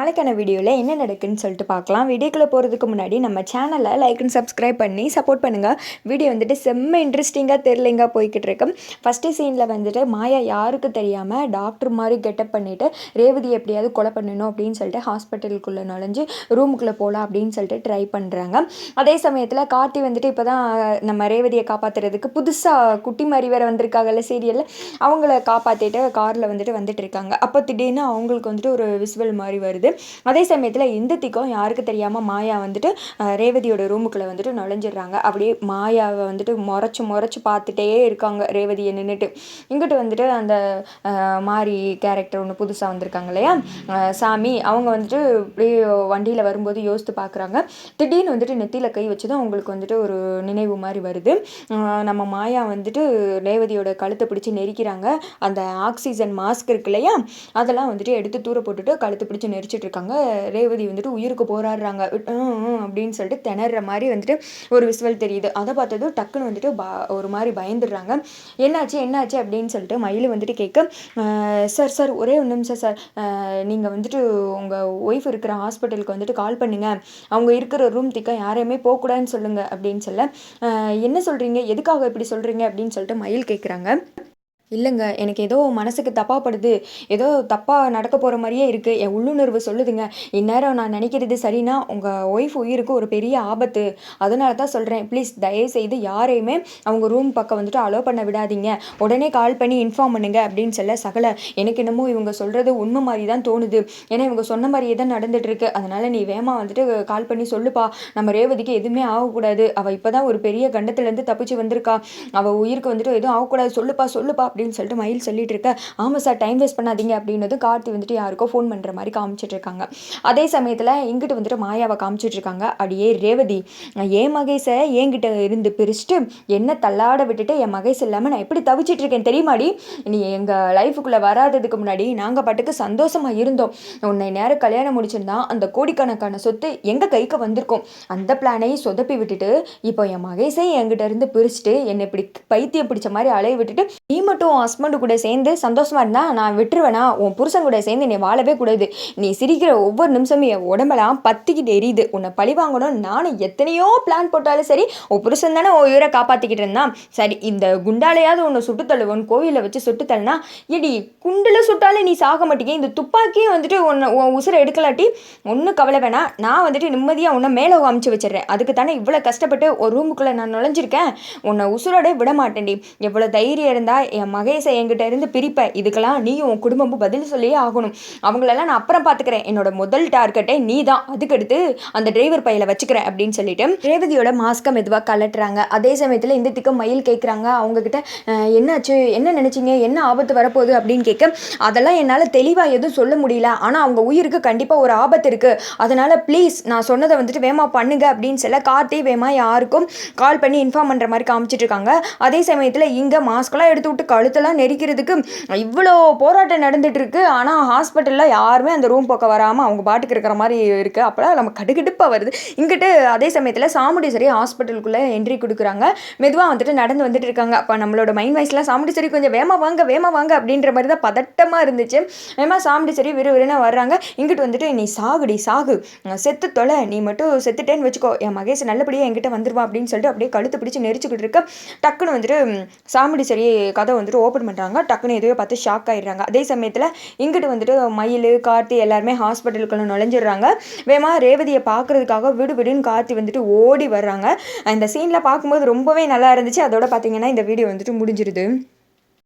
நாளைக்கான வீடியோவில் என்ன நடக்குன்னு சொல்லிட்டு பார்க்கலாம். வீடியோக்குள்ளே போகிறதுக்கு முன்னாடி நம்ம சேனலை லைக் அண்ட் சப்ஸ்கிரைப் பண்ணி சப்போர்ட் பண்ணுங்கள் வீடியோ வந்துட்டு செம்ம இன்ட்ரெஸ்டிங்காக தெரிலிங்க போய்கிட்டு இருக்கும் ஃபஸ்ட்டு சீனில் வந்துட்டு மாயா யாருக்கு தெரியாமல் டாக்டர் மாதிரி கெட்டப் பண்ணிவிட்டு ரேவதி எப்படியாவது கொலை பண்ணணும் அப்படின்னு சொல்லிட்டு ஹாஸ்பிட்டலுக்குள்ளே நுழைஞ்சு ரூமுக்குள்ளே போகலாம் அப்படின்னு சொல்லிட்டு ட்ரை பண்ணுறாங்க அதே சமயத்தில் கார்த்தி வந்துட்டு இப்போ தான் நம்ம ரேவதியை காப்பாற்றுறதுக்கு புதுசாக குட்டி மாதிரி வேறு வந்திருக்காங்கல்ல சீரியலில் அவங்கள காப்பாற்றிட்டு காரில் வந்துட்டு வந்துட்டு இருக்காங்க. அப்போ திடீர்னு அவங்களுக்கு வந்துட்டு ஒரு விசுவல் மாதிரி வருது. அதே சமயத்தில் இந்துத்திக்கும் யாருக்கு தெரியாமல் மாயா வந்துட்டு ரேவதியோட ரூமுக்குள்ளே வந்துட்டு நுழைஞ்சிடுறாங்க. அப்படியே மாயாவை வந்துட்டு முறைச்சி முறைச்சி பார்த்துட்டே இருக்காங்க ரேவதியை நின்றுட்டு இங்கிட்டு வந்துட்டு அந்த மாரி கேரக்டர் ஒன்று புதுசாக வந்திருக்காங்க இல்லையா? சாமி அவங்க வந்துட்டு இப்படியே வண்டியில் வரும்போது யோசித்து பார்க்குறாங்க. திடீர்னு வந்துட்டு நெத்தியில் கை வச்சு தான் அவங்களுக்கு வந்துட்டு ஒரு நினைவு மாதிரி வருது. நம்ம மாயா வந்துட்டு ரேவதியோட கழுத்தை பிடிச்சி நெரிக்கிறாங்க. அந்த ஆக்சிஜன் மாஸ்க் இருக்கு இல்லையா? அதெல்லாம் வந்துட்டு எடுத்து தூர போட்டுட்டு கழுத்தை பிடிச்சி நெரிச்சு இருக்காங்க ரேவதி வந்துட்டு உயிருக்கு போராடுறாங்க. அப்படின்னு சொல்லிட்டு திணற மாதிரி வந்துட்டு ஒரு விசுவல் தெரியுது. அதை பார்த்ததும் டக்குன்னு வந்துட்டு பா ஒரு மாதிரி பயந்துடுறாங்க. என்னாச்சு என்னாச்சு அப்படின்னு சொல்லிட்டு மயில் வந்துட்டு கேட்க சார் சார் ஒரே ஒரு நிமிஷம் சார் நீங்கள் வந்துட்டு உங்கள் ஒய்ஃப் இருக்கிற ஹாஸ்பிட்டலுக்கு வந்துட்டு கால் பண்ணுங்கள் அவங்க இருக்கிற ரூம் திக்க யாரையுமே போகக்கூடாதுன்னு சொல்லுங்கள் அப்படின்னு சொல்ல என்ன சொல்கிறீங்க எதுக்காக இப்படி சொல்கிறீங்க அப்படின்னு சொல்லிட்டு மயில் கேட்குறாங்க. இல்லைங்க எனக்கு ஏதோ மனசுக்கு தப்பாக படுது ஏதோ தப்பாக நடக்க போகிற மாதிரியே இருக்குது என் உள்ளுணர்வு சொல்லுதுங்க. இந்நேரம் நான் நினைக்கிறது சரினா உங்கள் ஒய்ஃப் உயிருக்கு ஒரு பெரிய ஆபத்து. அதனால தான் சொல்கிறேன் ப்ளீஸ் தயவுசெய்து யாரையுமே அவங்க ரூம் பக்கம் வந்துட்டு அலோவ் பண்ண விடாதீங்க. உடனே கால் பண்ணி இன்ஃபார்ம் பண்ணுங்க அப்படின்னு சொல்ல சகல. எனக்கு என்னமோ இவங்க சொல்கிறது உண்மை மாதிரி தான் தோணுது. ஏன்னா இவங்க சொன்ன மாதிரியே தான் நடந்துகிட்ருக்கு அதனால் நீ வேமா வந்துட்டு கால் பண்ணி சொல்லுப்பா. நம்ம ரேவதிக்கு எதுவுமே ஆகக்கூடாது. அவள் இப்போ தான் ஒரு பெரிய கண்டத்துலேருந்து தப்பிச்சு வந்திருக்கா. அவள் உயிருக்கு வந்துட்டு எதுவும் ஆகக்கூடாது. சொல்லுப்பா சொல்லுப்பா. அப்படின்னு சொல்லிட்டு மயில் சொல்லிட்டு இருக்க ஆமாம் சார் டைம் வேஸ்ட் பண்ணாதீங்க அப்படின்னது கார்த்தி வந்துட்டு யாருக்கோ ஃபோன் பண்ணுற மாதிரி காமிச்சிட்டு இருக்காங்க. அதே சமயத்தில் இங்கிட்டு வந்துட்டு மாயாவை காமிச்சிட்டு இருக்காங்க. அடியே ரேவதி என் மகேஷை என்கிட்ட இருந்து பிரிச்சுட்டு என்ன தள்ளாட விட்டுட்டு என் மகேஸ் இல்லாமல் நான் எப்படி தவிச்சிட்டு இருக்கேன் தெரியுமாடி? நீ எங்கள் லைஃபுக்குள்ளே வராததுக்கு முன்னாடி நாங்கள் பாட்டுக்கு சந்தோஷமாக இருந்தோம். உன்னை நேரம் கல்யாணம் முடிச்சிருந்தா அந்த கோடிக்கணக்கான சொத்து எங்கள் கைக்கு வந்திருக்கும்? அந்த பிளானை சொதப்பி விட்டுட்டு இப்போ என் மகேஷை என்கிட்ட இருந்து பிரிச்சுட்டு என்னை இப்படி பைத்தியம் பிடிச்ச மாதிரி அலைய விட்டுட்டு நீ மட்டும் மட்டும் உன் ஹஸ்பண்டு கூட சேர்ந்து சந்தோஷமாக இருந்தால் நான் விட்டுருவேனா? உன் புருஷன் கூட சேர்ந்து நீ வாழவே கூடாது. நீ சிரிக்கிற ஒவ்வொரு நிமிஷமும் என் உடம்பெல்லாம் பத்திக்கிட்டு எரியுது. உன்னை பழி வாங்கணும் நானும் எத்தனையோ பிளான் போட்டாலும் சரி உன் புருஷன் தானே உன் உயிரை காப்பாற்றிக்கிட்டு இருந்தான். சரி இந்த குண்டாலையாவது உன்னை சுட்டுத்தள்ளுவன் கோவிலில் வச்சு சுட்டுத்தள்ளினா இடி குண்டில் சுட்டாலும் நீ சாக மாட்டேங்க. இந்த துப்பாக்கியே வந்துட்டு உன்னை உன் உசுரை எடுக்கலாட்டி ஒன்றும் கவலை வேணாம் நான் வந்துட்டு நிம்மதியாக உன்னை மேலே அமுச்சு வச்சிடுறேன். அதுக்கு தானே இவ்வளோ கஷ்டப்பட்டு ஒரு ரூமுக்குள்ளே நான் நுழைஞ்சிருக்கேன். உன்னை உசுரோட விட மாட்டேன்டி. எவ்வளோ தைரியம் இருந்தால் என் மகேஷை என்கிட்ட இருந்து பிரிப்ப. இதுக்கெல்லாம் நீயும் உன் குடும்பமும் பதில் சொல்லியே ஆகணும். அவங்களெல்லாம் நான் அப்புறம் பார்த்துக்கிறேன் என்னோட முதல் டார்கெட்டே நீ தான் அதுக்கடுத்து அந்த டிரைவர் பையில வச்சுக்கிறேன் அப்படின்னு சொல்லிட்டு ரேவதியோட மாஸ்கை மெதுவாக கலட்டுறாங்க அதே சமயத்தில் இந்த திக்கம் மயில் கேட்குறாங்க அவங்கக்கிட்ட என்னாச்சு? என்ன நினச்சிங்க? என்ன ஆபத்து வரப்போகுது? அப்படின்னு கேட்க அதெல்லாம் என்னால் தெளிவாக எதுவும் சொல்ல முடியல. ஆனால் அவங்க உயிருக்கு கண்டிப்பாக ஒரு ஆபத்து இருக்குது அதனால் ப்ளீஸ் நான் சொன்னதை வந்துட்டு வேமா பண்ணுங்க. அப்படின்னு சொல்ல கார்த்தி வேமா யாருக்கும் கால் பண்ணி இன்ஃபார்ம் பண்ணுற மாதிரி காமிச்சிட்டு இருக்காங்க. அதே சமயத்தில் இங்கே மாஸ்கெல்லாம் எடுத்து விட்டு கழுத்தெல்லாம் நெரிக்கிறதுக்கு இவ்வளோ போராட்டம் நடந்துட்டு இருக்கு ஆனால் ஹாஸ்பிட்டலில் யாருமே அந்த ரூம் பக்கம் வராமல் அவங்க பாட்டுக்கு இருக்கிற மாதிரி இருக்குது அப்போலாம் நம்ம கடுகடுப்பாக வருது. இங்கிட்டு அதே சமயத்தில் சாமுண்டீஸ்வரி ஹாஸ்பிட்டலுக்குள்ளே என்ட்ரி கொடுக்குறாங்க. மெதுவாக வந்துட்டு நடந்து வந்துட்டு இருக்காங்க. அப்போ நம்மளோட மைண்ட் வாய்ஸ்லாம் சாமுண்டீஸ்வரி கொஞ்சம் வேமா வாங்க வேமா வாங்க அப்படின்ற மாதிரி தான் பதட்டமாக இருந்துச்சு. வேமா சாமுண்டீஸ்வரி விறுவிறுன்னு வர்றாங்க. இங்கிட்டு வந்துட்டு நீ சாகுடி சாகு. செத்து தொலை. நீ மட்டும் செத்துட்டேன்னு வச்சுக்கோ. என் மகேஷ் நல்லபடியாக என்கிட்ட வந்துடுவான் அப்படின்னு சொல்லிட்டு அப்படியே கழுத்து பிடிச்சி நெரிச்சுக்கிட்டு இருக்க. டக்குன்னு வந்துட்டு சாமுண்டீஸ்வரி கதை வந்துட்டு ஓப்பன் பண்ணுறாங்க டக்குன்னு எதுவே பார்த்து ஷாக் ஆகிடுறாங்க அதே சமயத்தில் இங்கிட்டு வந்துட்டு மயில் கார்த்தி எல்லாருமே ஹாஸ்பிட்டலுக்குள்ள நுழைஞ்சிடுறாங்க. வேமா ரேவதியை பார்க்குறதுக்காக விடு விடுன்னு கார்த்தி வந்துட்டு ஓடி வர்றாங்க. அந்த சீனில் பார்க்கும்போது ரொம்பவே நல்லா இருந்துச்சு. அதோட பார்த்தீங்கன்னா இந்த வீடியோ வந்துட்டு முடிஞ்சிருது.